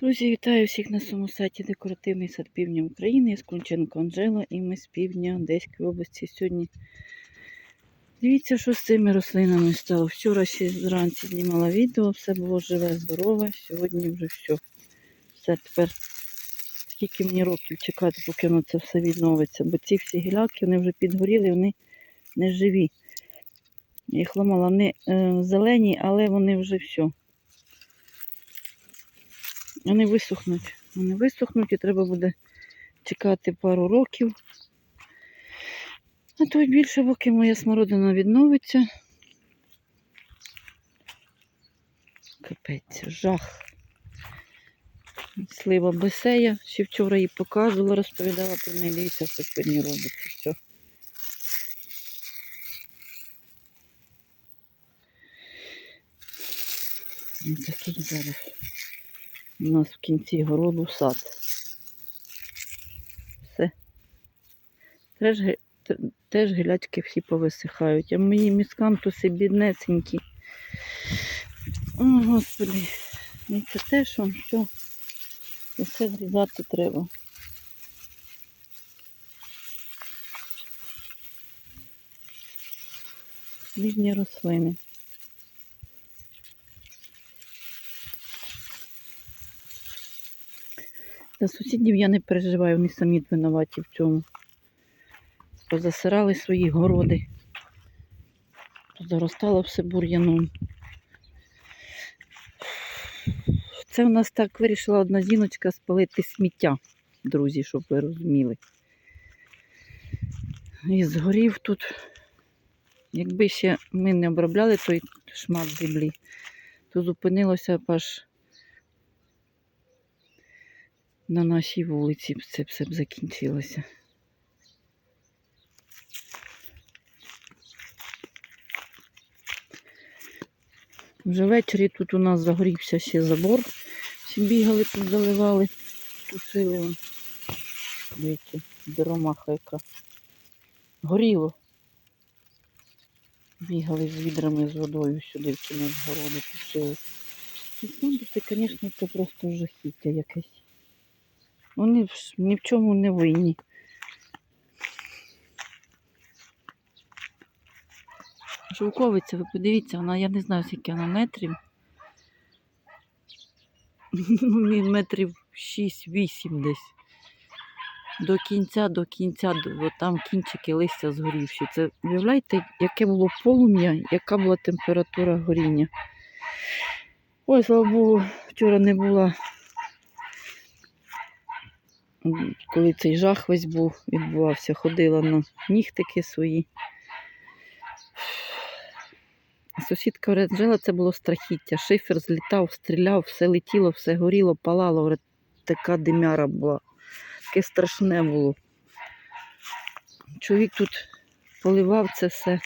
Друзі, вітаю всіх на своєму сайті Декоративний сад півдня України. Я Скунченко Анжела і ми з півдня Одеської області сьогодні. Дивіться, що з цими рослинами стало. Вчора ще зранці знімала відео, все було живе, здорове. Сьогодні вже все. Все тепер скільки мені років чекати, поки воно це все відновиться. Бо ці всі гіляки вони вже підгоріли, вони не живі. Я їх ламала, вони е, зелені, але вони вже все. Вони висохнуть. Вони висохнуть і треба буде чекати пару років. А то більше, поки моя смородина відновиться. Капець, жах. Слива бесея. Ще вчора її показувала, розповідала про неї. Дивіться, що сьогодні робиться. Все. Ось такий зараз. У нас в кінці городу сад. Все. Теж, теж гілячки всі повисихають. А мої міскантуси біднесенькі. О, Господи. І це те, що все, все зрізати треба. Різні рослини. За сусідів я не переживаю, вони самі винуваті в цьому. Позасирали свої городи. Заростало все бур'яном. Це у нас так вирішила одна жіночка спалити сміття, друзі, щоб ви розуміли. І згорів тут. Якби ще ми не обробляли той шмат землі, то зупинилося аж на нашій вулиці це все б закінчилося. Вже ввечері тут у нас загорівся ще забор. Всі бігали тут, заливали, тушили. Дивіться, доромаха яка. Горіло. Бігали з відрами з водою сюди в кінець городу тушили. І це, звісно, це просто жахіття якесь. Вони ні в чому не винні. Шовковиця, ви подивіться, вона, я не знаю, скільки вона метрів. Ну, метрів 6-8 десь. До кінця, до кінця, до, там кінчики листя згорівші. Це уявляєте, яке було полум'я, яка була температура горіння. Ой, слава Богу, вчора не була коли цей жах весь був, відбувався, ходила на нігтики свої. Сусідка Оренжела це було страхіття. Шифер злітав, стріляв, все летіло, все горіло, палало. Говорить, така димяра була. Таке страшне було. Чоловік тут поливав це все,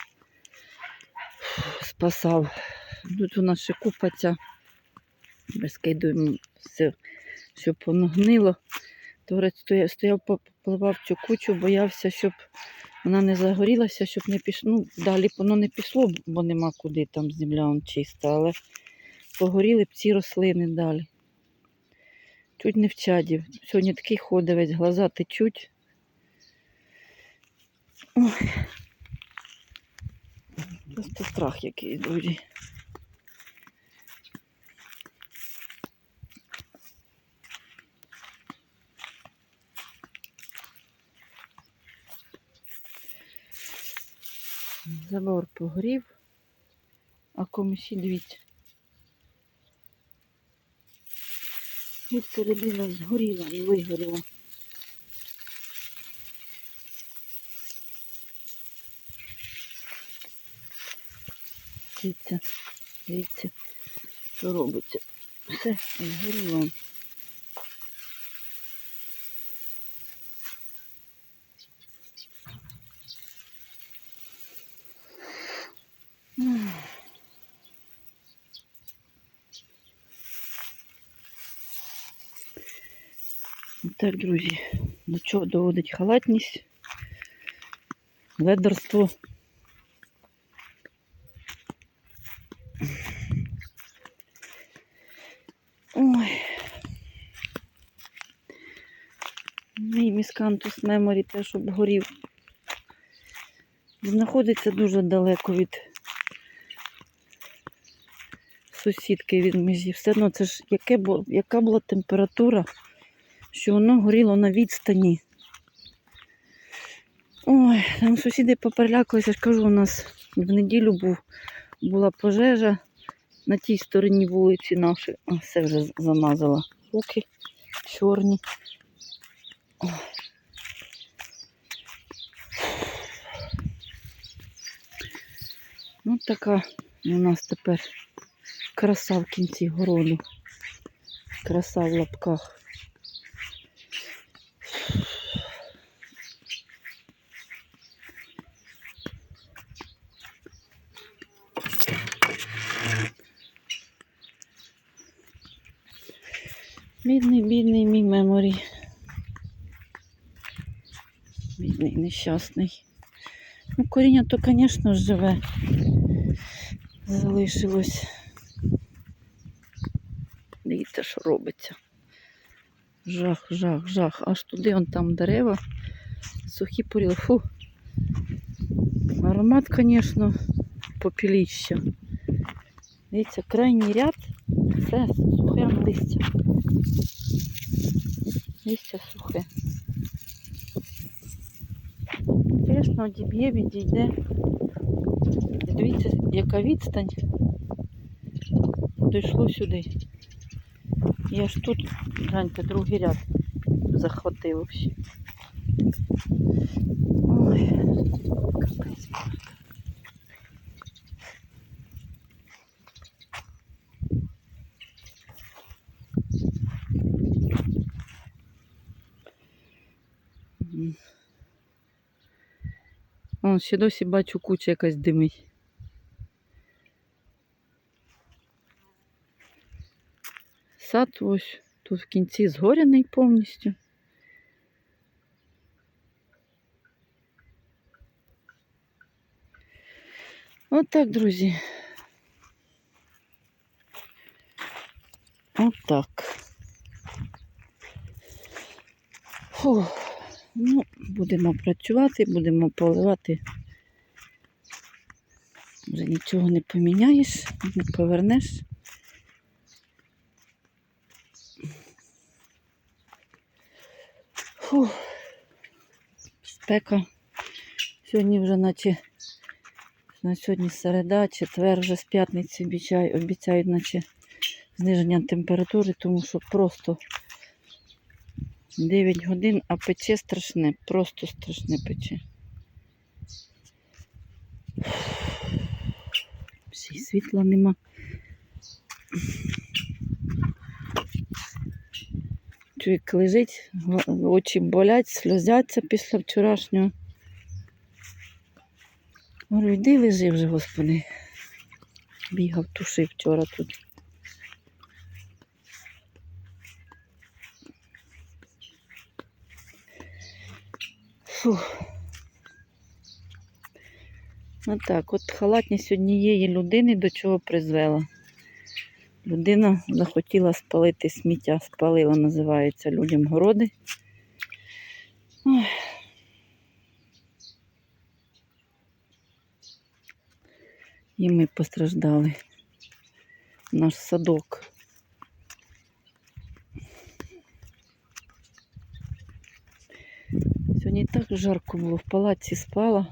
спасав. Тут у нас ще купаться. Розкидуємо все, що понагнило. Говорить, стояв, стояв, по- цю кучу, боявся, щоб вона не загорілася, щоб не пішло. Ну, далі воно не пішло, бо нема куди там земля он чиста, але погоріли б ці рослини далі. Чуть не вчадів. Сьогодні такий ходивець, глаза течуть. Ой. Просто страх який, друзі. Забор погорів, а комусь дивіться. І середина згоріла і вигоріла. Дивіться, дивіться, що робиться. Все, згоріло. Так, друзі, до чого доводить халатність, ледерство. Ой. Мій міскантус меморі теж обгорів. Знаходиться дуже далеко від сусідки від межі. Все одно це ж яке, яка була температура, що воно горіло на відстані. Ой, там сусіди поперелякалися, ж кажу, у нас в неділю був, була пожежа на тій стороні вулиці нашої. А, все вже замазала. Руки чорні. Ой. Ну, така у нас тепер краса в кінці городу. Краса в лапках. Бідний, бідний мій меморі. Бідний, нещасний. Ну, коріння то, звісно, живе. Залишилось. Дивіться, що робиться. Жах, жах, жах. Аж туди он там дерева. Сухі поріли. Фу. Аромат, звісно, попіліща. Дивіться, крайній ряд. Все сухе листя. Листя сухе. Інтересно, діб'є, відійде. Дивіться, яка відстань дійшло сюди. Я ж тут, гляньте, другий ряд захватив ще. Ой, Вон ще досі бачу куча якась димить. Сад ось тут в кінці згоряний повністю. От так, друзі. От так. Фу. Ну, будемо працювати, будемо поливати. Вже нічого не поміняєш, не повернеш. Фу. Спека. Сьогодні вже наче на сьогодні середа, четвер вже з п'ятниці обіцяють, обіцяють наче зниження температури, тому що просто 9 годин, а пече страшне, просто страшне пече. Й світла нема. Чоловік лежить, очі болять, сльозяться після вчорашнього. Говорю, йди лежи вже, господи. Бігав, тушив вчора тут. Фух. Ну так, от халатність однієї людини до чого призвела. Людина захотіла спалити сміття, спалила, називається людям городи. Ой. І ми постраждали. Наш садок. Сьогодні так жарко було, в палаці спала.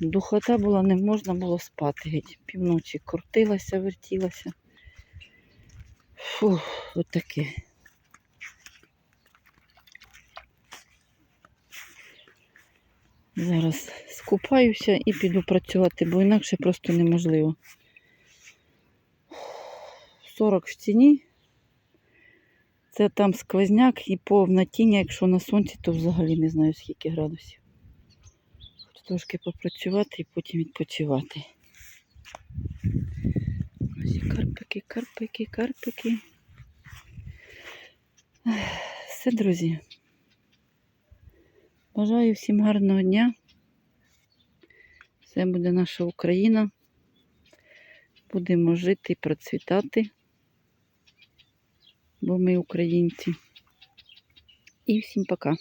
Духота була, не можна було спати геть. Півночі крутилася, вертілася. Фух, отаке. Зараз скупаюся і піду працювати, бо інакше просто неможливо. 40 в стіні. Це там сквозняк і повна тінь, якщо на сонці, то взагалі не знаю скільки градусів. Хочу трошки попрацювати і потім відпочивати. Ось і карпики, карпики, карпики. Все, друзі. Бажаю всім гарного дня. Це буде наша Україна. Будемо жити і процвітати, бо ми українці. І всім пока.